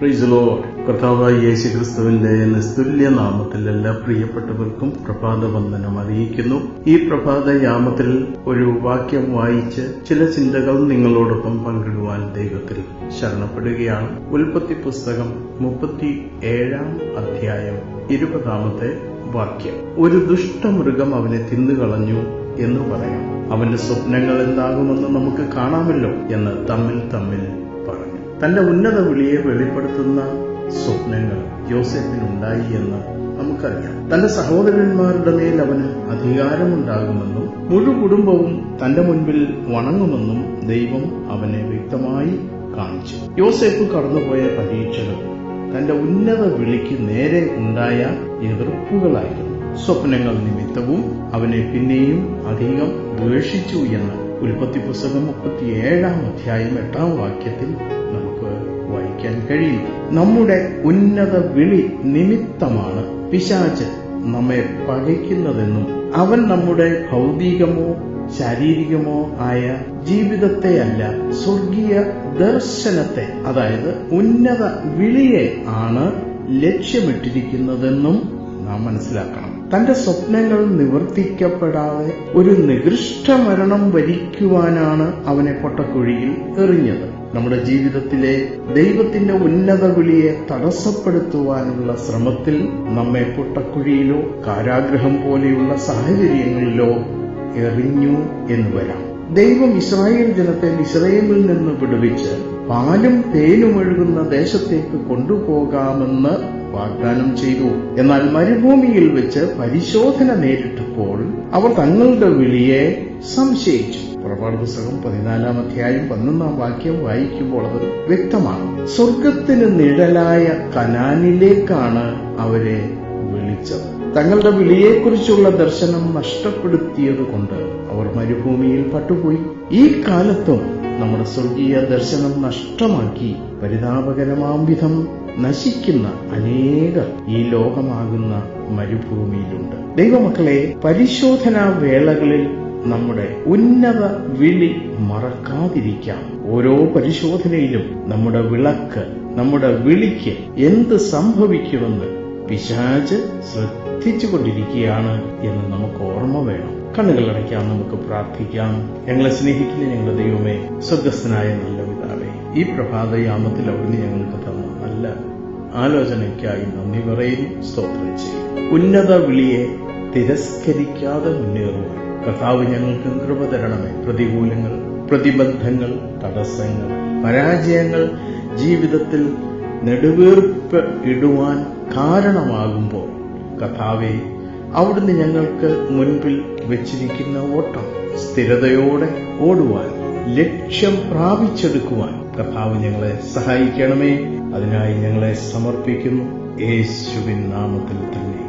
Price കർത്താവായ യേശു ക്രിസ്തുവിന്റെ നിസ്തുല്യ നാമത്തിൽ എല്ലാ പ്രിയപ്പെട്ടവർക്കും പ്രഭാത വന്ദനം അറിയിക്കുന്നു. ഈ പ്രഭാത യാമത്തിൽ ഒരു വാക്യം വായിച്ച് ചില ചിന്തകൾ നിങ്ങളോടൊപ്പം പങ്കിടുവാൻ ദൈവത്തിൽ ശരണപ്പെടുകയാണ്. ഉൽപ്പത്തി പുസ്തകം മുപ്പത്തി ഏഴാം അധ്യായം ഇരുപതാമത്തെ വാക്യം. ഒരു ദുഷ്ടമൃഗം അവനെ തിന്നുകളഞ്ഞു എന്ന് പറയാം. അവന്റെ സ്വപ്നങ്ങൾ എന്താകുമെന്ന് നമുക്ക് കാണാമല്ലോ എന്ന് തമ്മിൽ തമ്മിൽ തന്റെ ഉന്നത വിളിയെ വെളിപ്പെടുത്തുന്ന സ്വപ്നങ്ങൾ യോസെഫിനുണ്ടായി എന്ന് നമുക്കറിയാം. തന്റെ സഹോദരന്മാരുടെ മേൽ അവന് അധികാരമുണ്ടാകുമെന്നും മുഴു കുടുംബവും തന്റെ മുൻപിൽ വണങ്ങുമെന്നും ദൈവം അവനെ വ്യക്തമായി കാണിച്ചു. യോസെഫ് കടന്നുപോയ പരീക്ഷകൾ തന്റെ ഉന്നത വിളിക്ക് നേരെ ഉണ്ടായ എതിർപ്പുകളായിരുന്നു. സ്വപ്നങ്ങൾ നിമിത്തവും അവനെ പിന്നെയും അധികം ദ്വേഷിച്ചു എന്ന് ഉൽപ്പത്തി പുസ്തകം മുപ്പത്തിയേഴാം അധ്യായം എട്ടാം വാക്യത്തിൽ വായിക്കാൻ കഴിയും നമ്മുടെ ഉന്നത വിളി നിമിത്തമാണ് പിശാച് നമ്മെ പകയ്ക്കുന്നതെന്നും അവൻ നമ്മുടെ ഭൗതികമോ ശാരീരികമോ ആയ ജീവിതത്തെ അല്ല സ്വർഗീയ ദർശനത്തെ അതായത് ഉന്നത വിളിയെ ആണ് ലക്ഷ്യമിട്ടിരിക്കുന്നതെന്നും നാം മനസ്സിലാക്കണം. തന്റെ സ്വപ്നങ്ങൾ നിവർത്തിക്കപ്പെടാതെ ഒരു നികൃഷ്ട മരണം വരിക്കുവാനാണ് അവനെ പൊട്ടക്കുഴിയിൽ എറിഞ്ഞത്. നമ്മുടെ ജീവിതത്തിലെ ദൈവത്തിന്റെ ഉന്നത വിളിയെ തടസ്സപ്പെടുത്തുവാനുള്ള ശ്രമത്തിൽ നമ്മെ പൊട്ടക്കുഴിയിലോ കാരാഗ്രഹം പോലെയുള്ള സാഹചര്യങ്ങളിലോ എറിഞ്ഞു എന്ന് വരാം. ദൈവം ഇസ്രായേൽ ജനത്തെ മിശ്രയമിൽ നിന്ന് വിടുവിച്ച് പാലും തേനും ഒഴുകുന്ന ദേശത്തേക്ക് കൊണ്ടുപോകാമെന്ന് വാഗ്ദാനം ചെയ്തു. എന്നാൽ മരുഭൂമിയിൽ വെച്ച് പരിശോധന നേരിട്ടപ്പോൾ അവർ തങ്ങളുടെ വിളിയെ സംശയിച്ചു. പുറപ്പാട് പുസ്തകം പതിനാലാം അധ്യായം പന്ത്രണ്ടാം വാക്യം വായിക്കുമ്പോൾ അത് വ്യക്തമാണ്. സ്വർഗത്തിന് നിഴലായ കനാനിലേക്കാണ് അവരെ വിളിച്ചത്. തങ്ങളുടെ വിളിയെക്കുറിച്ചുള്ള ദർശനം നഷ്ടപ്പെടുത്തിയത് കൊണ്ട് അവർ മരുഭൂമിയിൽ പട്ടുപോയി. ഈ കാലത്തും നമ്മുടെ സ്വർഗീയ ദർശനം നഷ്ടമാക്കി പരിതാപകരമാം വിധം നശിക്കുന്ന അനേകർ ഈ ലോകമാകുന്ന മരുഭൂമിയിലുണ്ട്. ദൈവമക്കളെ പരിശോധനാ വേളകളിൽ നമ്മുടെ ഉന്നത വിളി മറക്കാതിരിക്കാം. ഓരോ പരിശോധനയിലും നമ്മുടെ വിളക്ക് നമ്മുടെ വിളിക്ക് എന്ത് സംഭവിക്കുമെന്ന് പിശാച് ശ്രദ്ധിച്ചുകൊണ്ടിരിക്കുകയാണ് എന്ന് നമുക്ക് ഓർമ്മ വേണം. കണ്ണുകൾ അടയ്ക്കാം നമുക്ക് പ്രാർത്ഥിക്കാം. ഞങ്ങളെ സ്നേഹിക്കുന്ന ഞങ്ങളുടെ ദൈവമേ സ്വർഗസ്ഥനായ നല്ല പിതാവേ ഈ പ്രഭാതയാമത്തിൽ അവിടുന്ന് ഞങ്ങൾക്ക് തന്ന നല്ല ആലോചനയ്ക്കായി നന്ദി പറയുന്നു സ്തോത്രം ചെയ്യും ഉന്നത വിളിയെ തിരസ്കരിക്കാതെ മുന്നേറുവാൻ കർത്താവ് ഞങ്ങൾക്ക് കൃപ തരണമേ. പ്രതികൂലങ്ങൾ പ്രതിബന്ധങ്ങൾ തടസ്സങ്ങൾ പരാജയങ്ങൾ ജീവിതത്തിൽ നെടുവീർപ്പ് ഇടുവാൻ കാരണമാകുമ്പോൾ കഥാവെ അവിടുന്ന് ഞങ്ങൾക്ക് മുൻപിൽ വെച്ചിരിക്കുന്ന ഓട്ടം സ്ഥിരതയോടെ ഓടുവാൻ ലക്ഷ്യം പ്രാപിച്ചെടുക്കുവാൻ കർത്താവ് ഞങ്ങളെ സഹായിക്കണമേ. അതിനായി ഞങ്ങളെ സമർപ്പിക്കുന്നു. യേശുവിൻ നാമത്തിൽ തന്നെ.